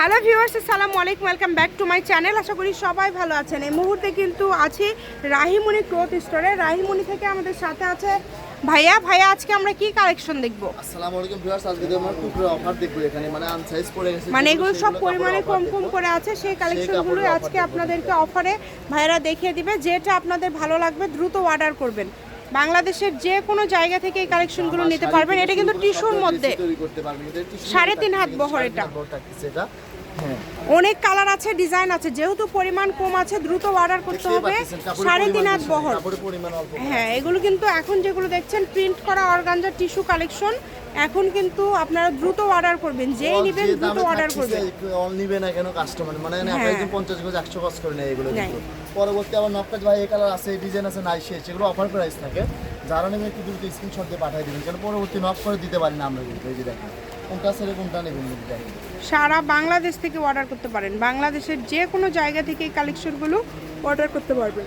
Hello viewers আসসালামু আলাইকুম welcome back to my channel আশা করি সবাই ভালো আছেন। এই মুহূর্তে কিন্তু আছি রাহিমণি ক্লথ স্টোরে রাহিমণি থেকে আমাদের সাথে আছে ভাইয়া। ভাইয়া আজকে আমরা কি কালেকশন দেখব? আসসালামু আলাইকুম ভিউয়ার্স আজকে আমরা টুকরো অফার দেখব এখানে। মানে আনসাইজ পড়ে গেছে মানে এগুলো সব পরিমাণে কম কম করে আছে। সেই কালেকশনগুলো আজকে আপনাদেরকে অফারে ভাইয়ারা দেখিয়ে দিবে। যেটা আপনাদের ভালো লাগবে দ্রুত অর্ডার করবেন। বাংলাদেশের যে কোনো জায়গা থেকে এই কালেকশনগুলো নিতে পারবেন। এটা কিন্তু টিশুর টিস্যুর মধ্যে। সাড়ে তিন হাত বহর এটা। হ্যাঁ। অনেক কালার আছে ডিজাইন আছে। যেহেতু পরিমাণ কম আছে দ্রুত অর্ডার করতে হবে। সাড়ে তিন হাত বহর। হ্যাঁ এগুলো কিন্তু এখন যেগুলো দেখছেন প্রিন্ট করা অর্গানজার টিস্যু কালেকশন এখন কিন্তু আপনারা দ্রুত অর্ডার করবেন যেই নেবেন দ্রুত অর্ডার করবেন। অল নিবে না কেন কাস্টমার মানে এখানে হ্যাঁ। একজন পঞ্চাশ গজ একশো গজ করে নেয় এগুলো। পরবর্তী আবার নকটাজ ভাই এই কালার আছে এই ডিজাইন আছে নাই শেষ এগুলো অফার প্রাইস থাকে। যারা নেবে একটু দ্রুত স্ক্রিনশট দিয়ে পাঠিয়ে দিবেন কারণ পরবর্তী নক করে দিতে পারি না আমরা কিন্তু এই যে দেখেন। কোনটা ছেড়ে কোনটা নেবেন সারা বাংলাদেশ থেকে অর্ডার করতে পারেন। বাংলাদেশের যে কোনো জায়গা থেকে এই কালেকশনগুলো অর্ডার করতে পারবেন।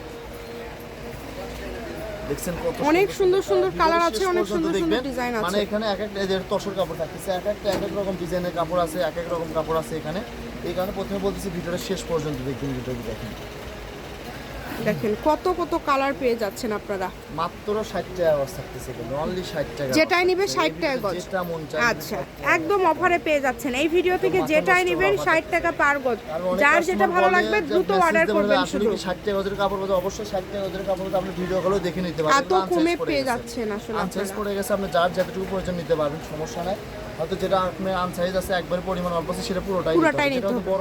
দেখছেন কত অনেক সুন্দর সুন্দর কালার আছে অনেক সুন্দর সুন্দর। ডিজাইন মানে এখানে এক একটা এদের তসর কাপড় থাকতেছে এক একটা এক এক রকম ডিজাইনের কাপড় আছে এক এক রকম কাপড় আছে এখানে। এই কারণে প্রথমে বলতেছি ভিডিওটা শেষ পর্যন্ত দেখবেন ভিডিওটি দেখেন। দেখেন কত কত কালার পেয়ে যাচ্ছেন আপনারা। মাত্র ষাট টাকা গজ থাকতেছে কিন্তু অনলি ষাট টাকা যেটাই নিবে থাকতেছে। 60 টাকা গজ। যেটা মন চায় আচ্ছা একদম অফারে পেয়ে যাচ্ছেন। এই ভিডিও থেকে যেটাই নেবেন offer ষাট টাকা পার গজ। যার যেটা ভালো লাগবে দ্রুত অর্ডার করবেন শুধু। কি ষাট টাকা গজের কাপড় বলতে অবশ্যই ষাট টাকা গজের কাপড় আপনি ভিডিও কলেও দেখে নিতে পারেন এত কমে পেয়ে যাচ্ছেন আসলে আপনারা। পড়ে গেছে আপনি যার যতটুকু প্রয়োজন নিতে পারবেন সমস্যা নাই। হয়তো যেটা আপনার আনসাইজ আছে একবারে পরিমাণ অল্প আছে সেটা পুরোটাই পুরোটাই নিতে হবে।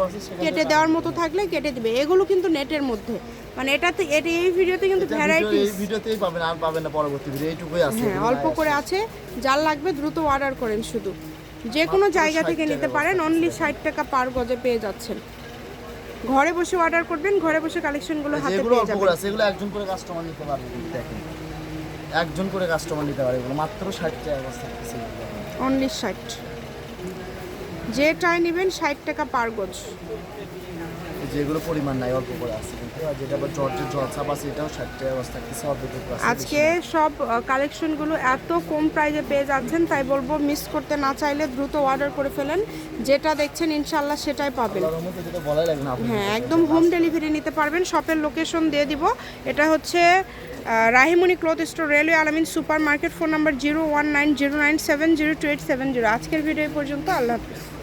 কেটে দেওয়ার মতো থাকলে কেটে দিবে। এগুলো কিন্তু নেটের মধ্যে। মানে এটাতে এটা এই ভিডিওতে কিন্তু ভিডিও- এই ভিডিওতেই পাবেন আর পাবেন না পরবর্তী ভিডিও। এইটুকুই আছে। হ্যাঁ অল্প করে আছে। যার লাগবে দ্রুত অর্ডার করেন শুধু। যে কোনো জায়গা থেকে নিতে পারেন। অনলি ষাট টাকা পার গজে পেয়ে যাচ্ছেন। ঘরে বসে অর্ডার করবেন ঘরে বসে কালেকশনগুলো হাতে পেয়ে যাবেন। এগুলো একজন করে কাস্টমার নিতে পারবে দেখেন। একজন করে কাস্টমার নিতে পারবে। মাত্র ষাট টাকা অবস্থা। অনলি ষাট। যেটাই নেবেন ষাট টাকা পার গজ এই যেগুলো পরিমাণ নাই অল্প করে আছে কিন্তু যেটা আবার জর্জের জল ছাপ আছে এটাও ষাট টাকা অবস্থা অল্পটুকু আজকে সব কালেকশনগুলো এত কম প্রাইজে পেয়ে যাচ্ছেন তাই বলব মিস করতে না চাইলে দ্রুত অর্ডার করে ফেলেন। যেটা দেখছেন ইনশাল্লাহ সেটাই পাবেন। হ্যাঁ একদম হোম ডেলিভারি নিতে পারবেন শপের লোকেশন দিয়ে দিব। এটা হচ্ছে আহ, Rahimoni cloth store railway Alamin supermarket phone number zero one nine zero nine seven zero two eight seven zero. আজকের ভিডিও পর্যন্ত আল্লাহ হাফিজ।